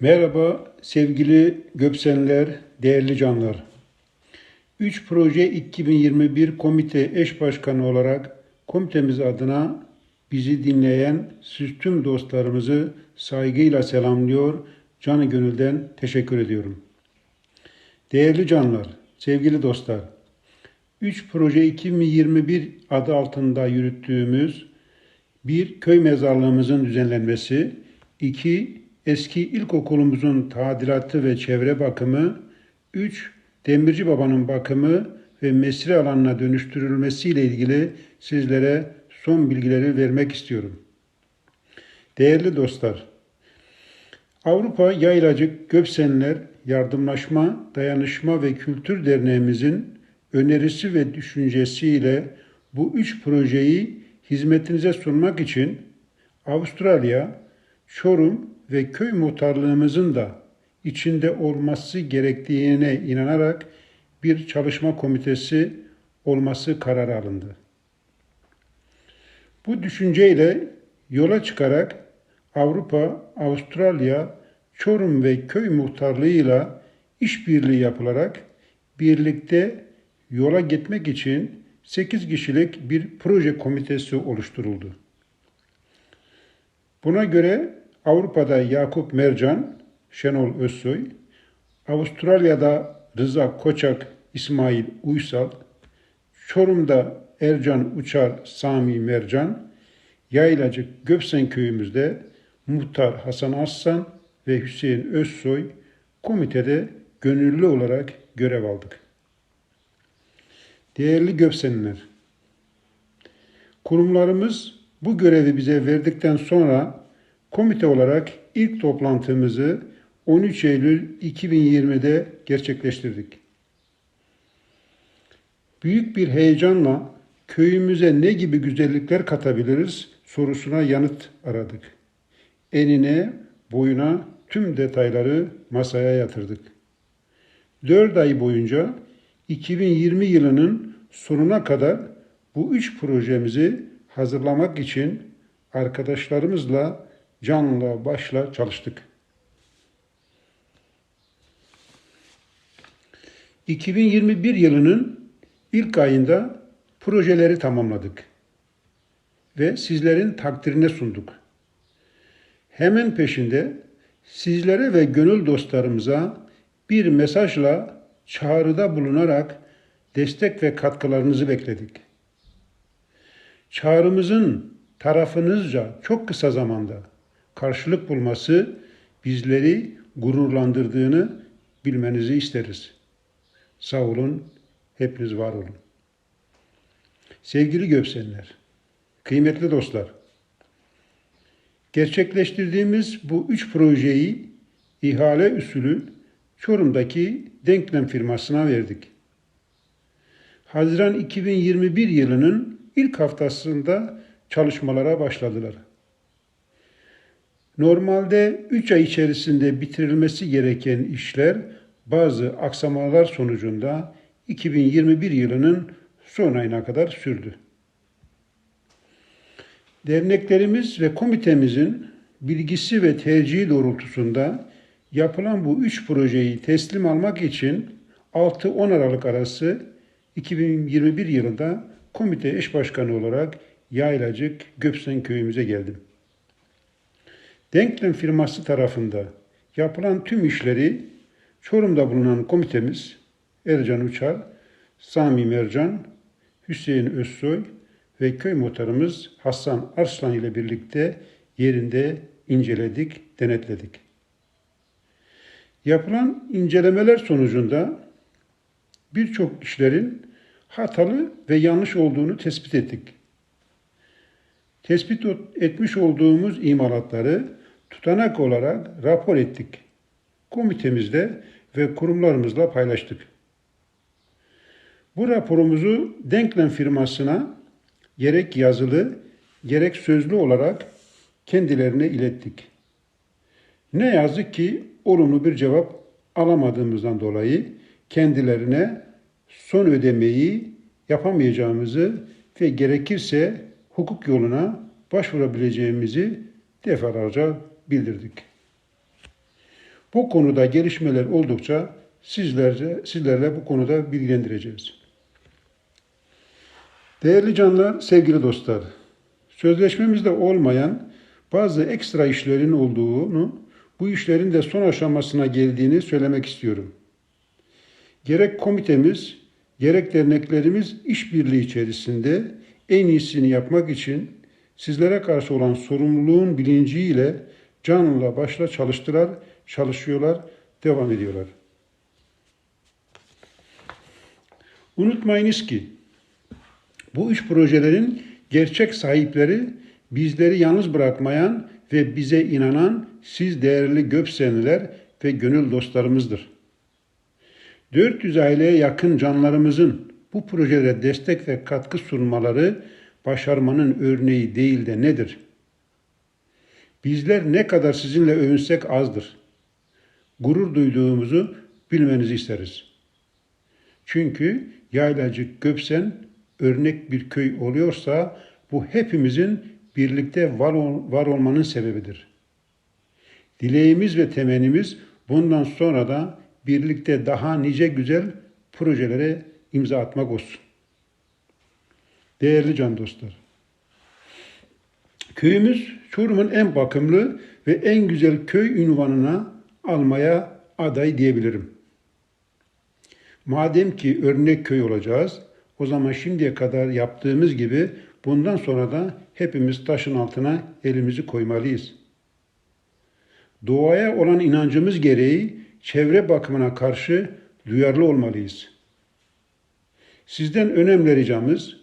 Merhaba sevgili Göksenler, değerli canlar. 3 Proje 2021 Komite Eş Başkanı olarak komitemiz adına bizi dinleyen tüm dostlarımızı saygıyla selamlıyor, canı gönülden teşekkür ediyorum. Değerli canlar, sevgili dostlar, 3 Proje 2021 adı altında yürüttüğümüz bir köy mezarlığımızın düzenlenmesi, iki eski ilkokulumuzun tadilatı ve çevre bakımı, üç Demirci Baba'nın bakımı ve mesire alanına dönüştürülmesiyle ilgili sizlere son bilgileri vermek istiyorum. Değerli dostlar, Avrupa Yaylacık Göksenler Yardımlaşma, Dayanışma ve Kültür Derneğimizin önerisi ve düşüncesiyle bu üç projeyi hizmetinize sunmak için Avustralya, Çorum ve köy muhtarlığımızın da içinde olması gerektiğine inanarak bir çalışma komitesi olması kararı alındı. Bu düşünceyle yola çıkarak Avrupa, Avustralya, Çorum ve köy muhtarlığıyla işbirliği yapılarak birlikte yola gitmek için 8 kişilik bir proje komitesi oluşturuldu. Buna göre Avrupa'da Yakup Mercan, Şenol Özsoy, Avustralya'da Rıza Koçak, İsmail Uysal, Çorum'da Ercan Uçar, Sami Mercan, Yaylacık Göpsen köyümüzde Muhtar Hasan Aslan ve Hüseyin Özsoy komitede gönüllü olarak görev aldık. Değerli Göpsenliler, kurumlarımız bu görevi bize verdikten sonra komite olarak ilk toplantımızı 13 Eylül 2020'de gerçekleştirdik. Büyük bir heyecanla köyümüze ne gibi güzellikler katabiliriz sorusuna yanıt aradık. Enine, boyuna tüm detayları masaya yatırdık. Dört ay boyunca 2020 yılının sonuna kadar bu üç projemizi hazırlamak için arkadaşlarımızla canla başla çalıştık. 2021 yılının ilk ayında projeleri tamamladık ve sizlerin takdirine sunduk. Hemen peşinde sizlere ve gönül dostlarımıza bir mesajla çağrıda bulunarak destek ve katkılarınızı bekledik. Çağrımızın tarafınızca çok kısa zamanda karşılık bulması bizleri gururlandırdığını bilmenizi isteriz. Sağ olun, hepiniz var olun. Sevgili Göksenler, kıymetli dostlar, gerçekleştirdiğimiz bu üç projeyi ihale usulü Çorum'daki Denklem firmasına verdik. Haziran 2021 yılının ilk haftasında çalışmalara başladılar. Normalde 3 ay içerisinde bitirilmesi gereken işler bazı aksamalar sonucunda 2021 yılının son ayına kadar sürdü. Derneklerimiz ve komitemizin bilgisi ve tercihi doğrultusunda yapılan bu üç projeyi teslim almak için 6-10 Aralık arası 2021 yılında komite eş başkanı olarak Yaylacık Göpsen köyümüze geldim. Denklem firması tarafında yapılan tüm işleri Çorum'da bulunan komitemiz Ercan Uçar, Sami Mercan, Hüseyin Özsoy ve köy muhtarımız Hasan Arslan ile birlikte yerinde inceledik, denetledik. Yapılan incelemeler sonucunda birçok işlerin hatalı ve yanlış olduğunu tespit ettik. Tespit etmiş olduğumuz imalatları tutanak olarak rapor ettik. Komitemizde ve kurumlarımızla paylaştık. Bu raporumuzu Denklem firmasına gerek yazılı gerek sözlü olarak kendilerine ilettik. Ne yazık ki olumlu bir cevap alamadığımızdan dolayı kendilerine son ödemeyi yapamayacağımızı ve gerekirse hukuk yoluna başvurabileceğimizi defalarca bildirdik. Bu konuda gelişmeler oldukça sizlerce, sizlerle bu konuda bilgilendireceğiz. Değerli canlar, sevgili dostlar, sözleşmemizde olmayan bazı ekstra işlerin olduğunu, bu işlerin de son aşamasına geldiğini söylemek istiyorum. Gerek komitemiz, gerek derneklerimiz işbirliği içerisinde en iyisini yapmak için sizlere karşı olan sorumluluğun bilinciyle canla başla çalıştılar, çalışıyorlar, devam ediyorlar. Unutmayınız ki bu üç projelerin gerçek sahipleri bizleri yalnız bırakmayan ve bize inanan siz değerli Göksenliler ve gönül dostlarımızdır. 400 aileye yakın canlarımızın bu projelere destek ve katkı sunmaları başarmanın örneği değil de nedir? Bizler ne kadar sizinle övünsek azdır. Gurur duyduğumuzu bilmenizi isteriz. Çünkü Yaylacık Göksen örnek bir köy oluyorsa bu hepimizin birlikte var, ol, var olmanın sebebidir. Dileğimiz ve temennimiz bundan sonra da birlikte daha nice güzel projelere imza atmak olsun. Değerli can dostlar, köyümüz Çorum'un en bakımlı ve en güzel köy ünvanına almaya aday diyebilirim. Madem ki örnek köy olacağız, o zaman şimdiye kadar yaptığımız gibi bundan sonra da hepimiz taşın altına elimizi koymalıyız. Doğaya olan inancımız gereği çevre bakımına karşı duyarlı olmalıyız. Sizden önemli ricamız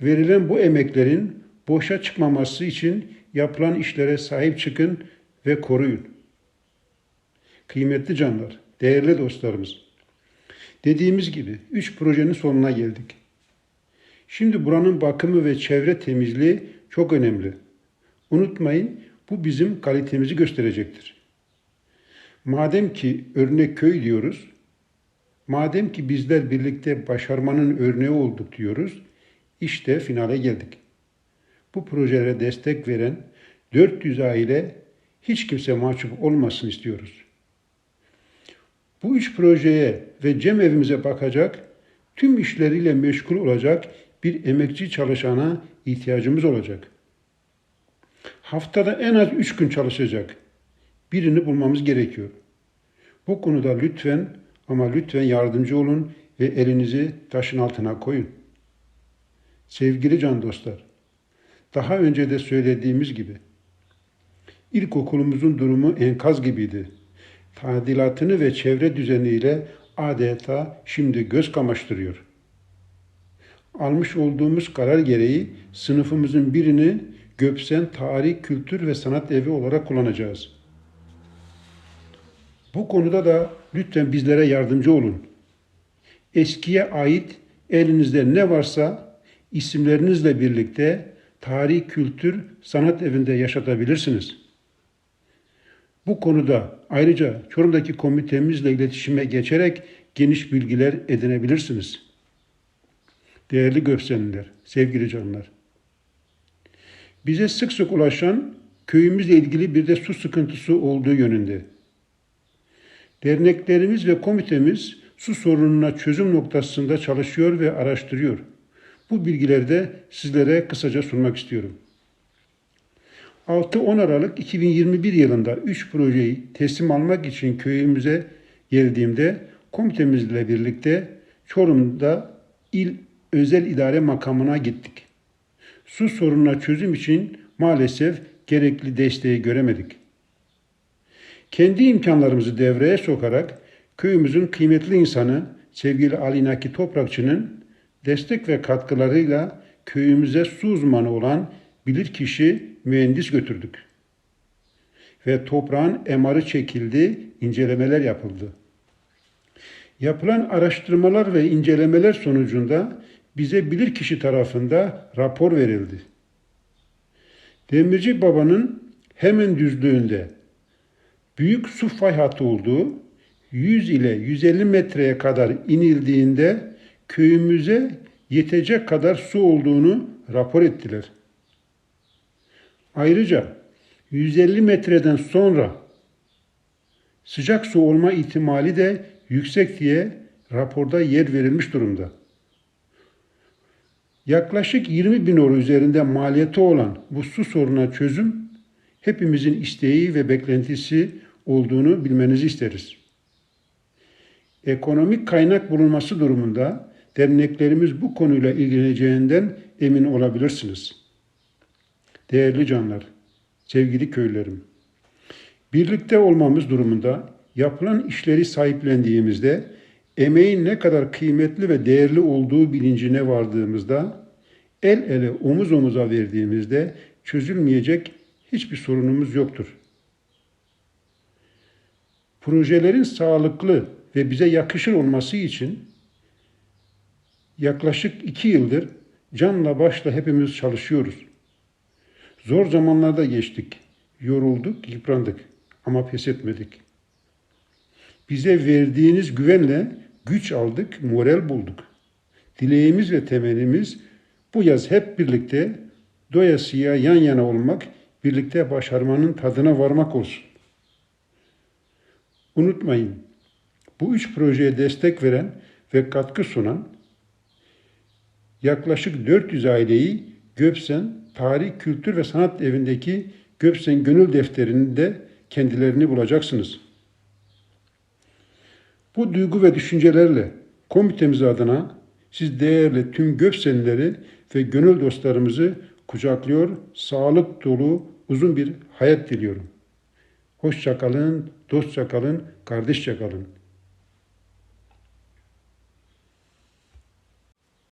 verilen bu emeklerin boşa çıkmaması için yapılan işlere sahip çıkın ve koruyun. Kıymetli canlar, değerli dostlarımız. Dediğimiz gibi üç projenin sonuna geldik. Şimdi buranın bakımı ve çevre temizliği çok önemli. Unutmayın bu bizim kalitemizi gösterecektir. Madem ki örnek köy diyoruz, madem ki bizler birlikte başarmanın örneği olduk diyoruz, işte finale geldik. Bu projelere destek veren 400 aile hiç kimse mahcup olmasın istiyoruz. Bu üç projeye ve cem evimize bakacak, tüm işleriyle meşgul olacak bir emekçi çalışana ihtiyacımız olacak. Haftada en az üç gün çalışacak. Birini bulmamız gerekiyor. Bu konuda lütfen ama lütfen yardımcı olun ve elinizi taşın altına koyun. Sevgili can dostlar, daha önce de söylediğimiz gibi ilkokulumuzun durumu enkaz gibiydi. Tadilatını ve çevre düzeniyle adeta şimdi göz kamaştırıyor. Almış olduğumuz karar gereği sınıfımızın birini Göpsen Tarih, Kültür ve Sanat Evi olarak kullanacağız. Bu konuda da lütfen bizlere yardımcı olun. Eskiye ait elinizde ne varsa isimlerinizle birlikte tarih, kültür, sanat evinde yaşatabilirsiniz. Bu konuda ayrıca Çorum'daki komitemizle iletişime geçerek geniş bilgiler edinebilirsiniz. Değerli Göksenliler, sevgili canlar. Bize sık sık ulaşan köyümüzle ilgili bir de su sıkıntısı olduğu yönünde. Derneklerimiz ve komitemiz su sorununa çözüm noktasında çalışıyor ve araştırıyor. Bu bilgileri de sizlere kısaca sunmak istiyorum. 6-10 Aralık 2021 yılında 3 projeyi teslim almak için köyümüze geldiğimde komitemizle birlikte Çorum'da il özel idare makamına gittik. Su sorununa çözüm için maalesef gerekli desteği göremedik. Kendi imkanlarımızı devreye sokarak köyümüzün kıymetli insanı sevgili Ali Naki Toprakçı'nın destek ve katkılarıyla köyümüze su uzmanı olan bilirkişi mühendis götürdük. Ve toprağın emarı çekildi, incelemeler yapıldı. Yapılan araştırmalar ve incelemeler sonucunda bize bilirkişi tarafında rapor verildi. Demirci Baba'nın hemen düzlüğünde büyük su fay hattı olduğu 100 ile 150 metreye kadar inildiğinde köyümüze yetecek kadar su olduğunu rapor ettiler. Ayrıca 150 metreden sonra sıcak su olma ihtimali de yüksek diye raporda yer verilmiş durumda. Yaklaşık 20 bin euro üzerinde maliyeti olan bu su sorununa çözüm hepimizin isteği ve beklentisi olduğunu bilmenizi isteriz. Ekonomik kaynak bulunması durumunda derneklerimiz bu konuyla ilgileneceğinden emin olabilirsiniz. Değerli canlar, sevgili köylerim, birlikte olmamız durumunda yapılan işleri sahiplendiğimizde emeğin ne kadar kıymetli ve değerli olduğu bilincine vardığımızda el ele omuz omuza verdiğimizde çözülmeyecek hiçbir sorunumuz yoktur. Projelerin sağlıklı ve bize yakışır olması için yaklaşık iki yıldır canla başla hepimiz çalışıyoruz. Zor zamanlarda geçtik, yorulduk, yıprandık ama pes etmedik. Bize verdiğiniz güvenle güç aldık, moral bulduk. Dileğimiz ve temennimiz bu yaz hep birlikte doyasıya yan yana olmak, birlikte başarmanın tadına varmak olsun. Unutmayın, bu üç projeye destek veren ve katkı sunan yaklaşık 400 aileyi Göpsen Tarih, Kültür ve Sanat Evi'ndeki Göpsen Gönül Defteri'nde kendilerini bulacaksınız. Bu duygu ve düşüncelerle komitemiz adına siz değerli tüm Göpsenlileri ve gönül dostlarımızı kucaklıyor, sağlık dolu uzun bir hayat diliyorum. Hoşça kalın, dostça kalın, kardeşçe kalın.